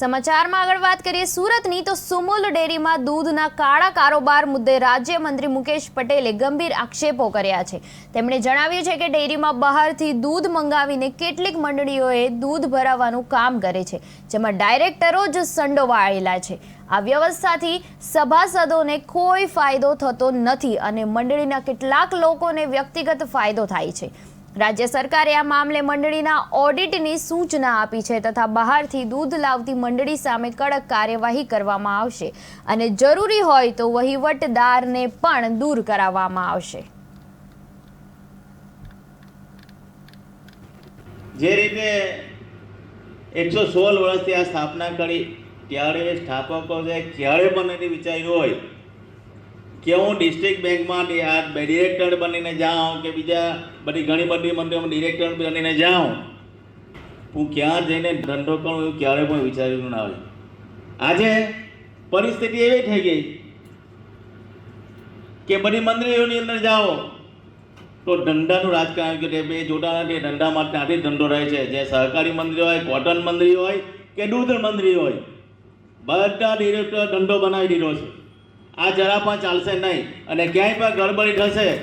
સમાચારમાં આગળ વાત કરીએ સુરતની, તો સુમુલ ડેરીમાં દૂધના કાળા કારોબાર મુદ્દે રાજ્યમંત્રી મુકેશ પટેલે ગંભીર આક્ષેપો કર્યા છે. તેમણે જણાવ્યું છે કે ડેરીમાં બહારથી દૂધ મંગાવીને કેટલીક મંડળીઓએ દૂધ ભરાવવાનું કામ કરે છે, જેમાં ડાયરેક્ટરો જ સંડોવાયેલા છે. આ વ્યવસ્થાથી સભાસદોને કોઈ ફાયદો થતો નથી અને મંડળીના કેટલાક લોકોને વ્યક્તિગત ફાયદો થાય છે. રાજ્ય સરકારે આ મામલે મંડળીના ઓડિટની સૂચના આપી છે તથા બહારથી દૂધ લાવતી મંડળી સામે કડક કાર્યવાહી કરવામાં આવશે અને જરૂરી હોય તો વહીવટદારને પણ દૂર કરાવવામાં આવશે. જે રીતે એકસો સોળ વર્ષથી આ સ્થાપના કરી, ત્યારે સ્થાપકો છે ક્યારે મને વિચાર્યું હોય કે હું ડિસ્ટ્રિક્ટ બેંકમાં આ ડિરેક્ટર બનીને જાઉં કે બીજા બધી ઘણી બધી મંદિરોમાં ડિરેક્ટર બનીને જાઉં, હું ક્યાં જઈને ધંધો કરું એવું ક્યારે પણ વિચાર્યું ના હોય. આજે પરિસ્થિતિ એવી થઈ ગઈ કે બધી મંદિરોની અંદર જાઓ તો ધંધાનું રાજકારણ કે બે જોતા નથી ધંધા ત્યાંથી આથી ધંધો રહે છે. જે સહકારી મંદિર હોય કોટન મંત્રી હોય કે દૂધ મંત્રી હોય, બધા ડિરેક્ટર ધંધો બનાવી દીધો છે. આ જરા પણ ચાલશે નહીં. અને ક્યાંય પણ ગડબડી થશે,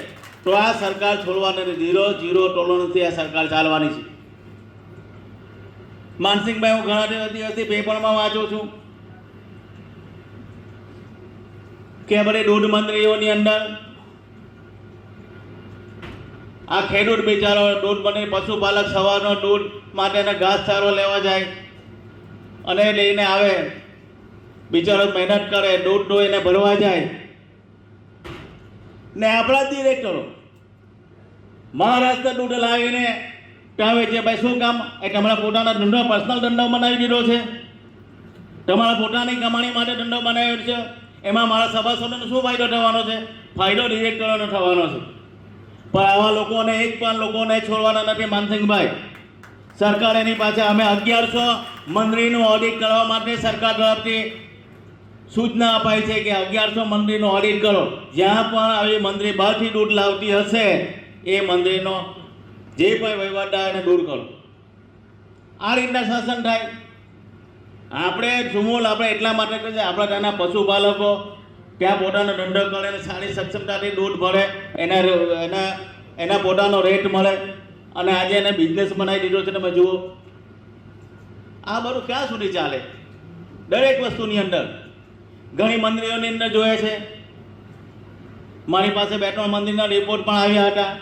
તો આ સરકાર છોડવાની ઝીરો ઝીરો ટોલરન્સથી આ સરકાર ચાલવાની છે. માનસિંહભાઈ, હું ઘણા દિવસ- દિવસથી પેપરમાં વાંચું છું. કે બધી દૂધ મંત્રીઓની અંદર આ ખેડૂત બિચારો દૂધ બને, પશુપાલક સવારનો દૂધ માટેનો ઘાસચારો લેવા જાય અને લઈને આવે. બિચારો મહેનત કરે, દૂધ દોઈને ભરવા જાય. ને આપણા ડિરેક્ટરો મહારાષ્ટ્ર દૂધ લાવીને ત્યાં વેચે ભાઈ, શું કામ? એ તમારા પોતાના ધંધો પર્સનલ ધંધો બનાવી દીધો છે. તમારા પોતાની કમાણી માટે ધંધો બનાવ્યો છે. એમાં મારા સભાસદોને શું ફાયદો થવાનો છે? ફાયદો ડિરેક્ટરોનો થવાનો છે. પણ આવા લોકોને એક પણ લોકોને છોડવાના નથી, માનસિંહભાઈ. સરકાર એની પાસે, અમે અગિયારસો મંત્રીનું ઓડિટ કરવા માટે સરકાર તરફથી સૂચના અપાઈ છે કે અગિયારસો મંદિરનું ઓડિટ કરો. જ્યાં પણ આવી મંદિર બહારથી દૂધ લાવતી હશે, એ મંદિરનો જે પણ વહીવટદાર એને દૂર કરો. આ રીતના શાસન થાય. આપણે સુમૂલ આપણે એટલા માટે કરીએ છે આપણા ત્યાંના પશુપાલકો ત્યાં પોતાનો ધંધો કરે અને સારી સક્ષમતાથી દૂધ ભરે, એના એના એના પોતાનો રેટ મળે. અને આજે એને બિઝનેસ બનાવી દીધો છે તમે જુઓ. આ બધું ક્યાં સુધી ચાલે? દરેક વસ્તુની અંદર. ઘણી મંદિરોની અંદર જોયે છે. મારી પાસે બે ત્રણ મંદિરના રિપોર્ટ પણ આવ્યા હતા.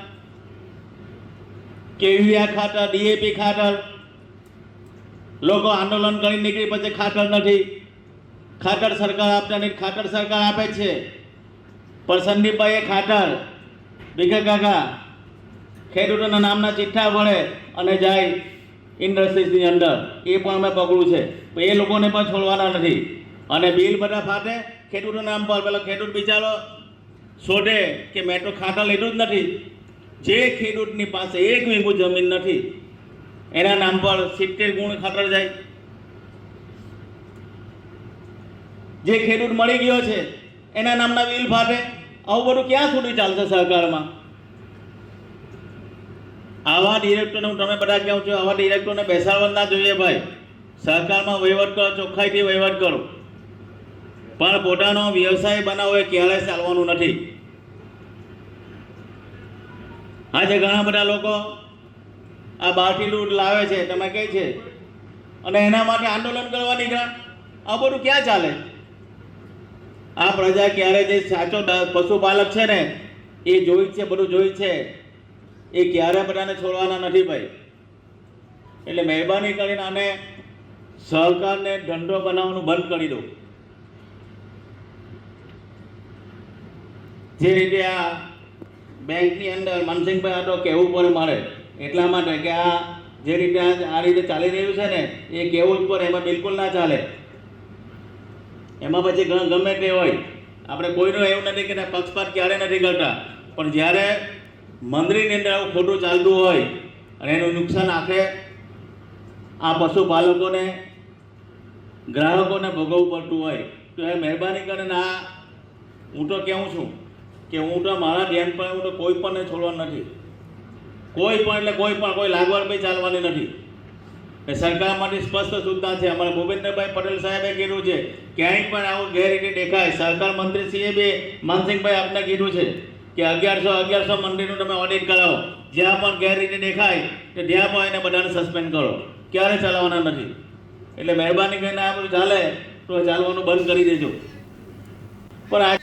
કે યુરિયા ખાતર, ડીએપી ખાતર. લોકો આંદોલન કરી નીકળી પછી ખાતર નથી. ખાતર સરકાર આપતા નથી. ખાતર સરકાર આપે છે. પણ સંદીપભાઈએ ખાતર. ભીખા કાકા, ખેડૂતોના નામના ચિઠ્ઠા ભણે અને જાય ઇન્ડસ્ટ્રીઝની અંદર. એ પણ અમે પકડું છે. એ લોકોને પણ છોડવાના નથી. અને બિલ બધા ફાટે. ખેડૂતનું નામ પર પેલો ખેડૂત બિચારો શોધે કે મેં તો ખાતર લીધું જ નથી. જે ખેડૂતની પાસે એક વીઘું જમીન નથી, એના નામ પર સિત્તેર ગુણ ખાતર જાય. જે ખેડૂત મળી ગયો છે, એના નામના બિલ ફાટે. આવું બધું ક્યાં સુધી ચાલશે સહકારમાં આવા ડિરેક્ટરને હું તમે બધા કહું છું, આવા ડિરેક્ટરને બેસાડવા ના જોઈએ ભાઈ. સહકારમાં વહીવટ કરો, ચોખ્ખાઈથી વહીવટ કરો. પણ પોતાનો વ્યવસાય બનાવવો એ ક્યારેય ચાલવાનું નથી. આજે ઘણા બધા લોકો આ બહારથી દૂધ લાવે છે, તમે કહે છે. અને એના માટે આંદોલન કરવા નીકળ્યા. આ બધું ક્યાં ચાલે? આ પ્રજા ક્યારે જે સાચો પશુપાલક છે ને, એ જોઈ છે, બધું જોઈ છે. એ ક્યારે બધાને છોડવાના નથી ભાઈ. એટલે મહેરબાની કરીને આને સહકારને ધંધો બનાવવાનું બંધ કરી દો. જે રીતે આ બેંકની અંદર માનસિંહભાઈ આ તો કહેવું પણ મળે એટલા માટે કે આ જે રીતે આ રીતે ચાલી રહ્યું છે ને, એ કહેવું જ પડે એમાં બિલકુલ ના ચાલે. એમાં પછી ગમે તે હોય, આપણે કોઈનું એવું નથી કે પક્ષપાત ક્યારે નથી કરતા, પણ જ્યારે મંદિરની અંદર આવું ખોટું ચાલતું હોય અને એનું નુકસાન આખરે આ પશુપાલકોને, ગ્રાહકોને ભોગવવું પડતું હોય, તો એ મહેરબાની કરીને આ હું તો કહું છું કે હું તો મારા ધ્યાન પર હું તો કોઈ પણ છોડવા નથી. કોઈ પણ એટલે કોઈ પણ, કોઈ લાગવડ બી ચાલવાની નથી. એ સરકાર માટે સ્પષ્ટ સૂચના છે. અમારા ભૂપેન્દ્રભાઈ પટેલ સાહેબે કીધું છે, ક્યાંય પણ આવું ગેરરીતિ દેખાય. સરકાર મંત્રીશ્રીએ બી માનસિંહભાઈ આપને કીધું છે કે અગિયારસો અગિયારસો મંદિરનું તમે ઓડિટ કરાવો. જ્યાં પણ ગેરરીતિ દેખાય, તો ત્યાં પણ એને બધાને સસ્પેન્ડ કરો. ક્યારે ચલાવવાના નથી? એટલે મહેરબાની કરીને આ બધું ચાલે, તો ચાલવાનું બંધ કરી દેજો. પણ આ